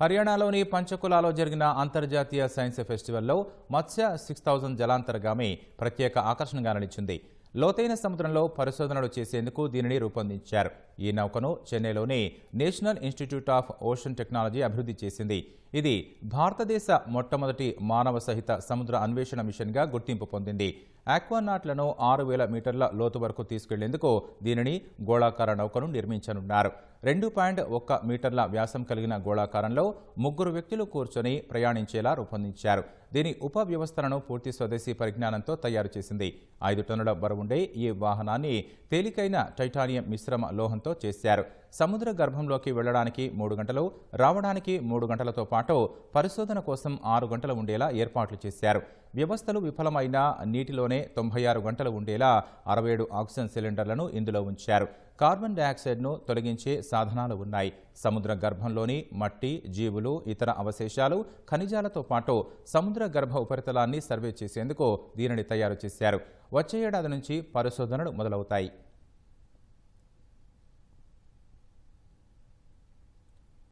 హర్యానాలోని పంచకులాలో జరిగిన అంతర్జాతీయ సైన్స్ ఫెస్టివల్లో మత్స్య సిక్స్ థౌజండ్ జలాంతర్గామి ప్రత్యేక ఆకర్షణగా నిలిచింది. లోతైన సముద్రంలో పరిశోధనలు చేసేందుకు దీనిని రూపొందించారు. ఈ నౌకను చెన్నైలోని national institute of ocean technology అభివృద్ధి చేసింది. ఇది భారతదేశ మొట్టమొదటి మానవ సహిత సముద్ర అన్వేషణ మిషన్గా గుర్తింపు పొందింది. ఆక్వానాట్లను ఆరు వేల మీటర్ల లోతు వరకు తీసుకెళ్ళేందుకు దీనిని గోళాకార నౌకను నిర్మించనున్నారు. రెండు పాయింట్ ఒక్క మీటర్ల వ్యాసం కలిగిన గోళాకారంలో ముగ్గురు వ్యక్తులు కూర్చొని ప్రయాణించేలా రూపొందించారు. దీని ఉప వ్యవస్థలను పూర్తి స్వదేశీ పరిజ్ఞానంతో తయారు చేసింది. ఐదు టన్నుల బరువుండే ఈ వాహనాన్ని తేలికైన టైటానియం మిశ్రమ లోహంతో చేశారు. సముద్ర గర్భంలోకి వెళ్ళడానికి మూడు గంటలు రావడానికి మూడు గంటలతో పాటు పరిశోధన కోసం ఆరు గంటలు ఉండేలా ఏర్పాట్లు చేశారు. వ్యవస్థలు విఫలమైన నీటిలోనే తొంభై ఆరు గంటలు ఉండేలా అరవై ఏడు ఆక్సిజన్ సిలిండర్లను ఇందులో ఉంచారు. కార్బన్ డయాక్సైడ్ను తొలగించే సాధనాలు ఉన్నాయి. సముద్ర గర్భంలోని మట్టి జీవులు ఇతర అవశేషాలు ఖనిజాలతో పాటు సముద్ర గర్భ ఉపరితలాన్ని సర్వే చేసేందుకు దీనిని తయారు చేశారు. వచ్చే ఏడాది నుంచి పరిశోధనలు మొదలవుతాయి.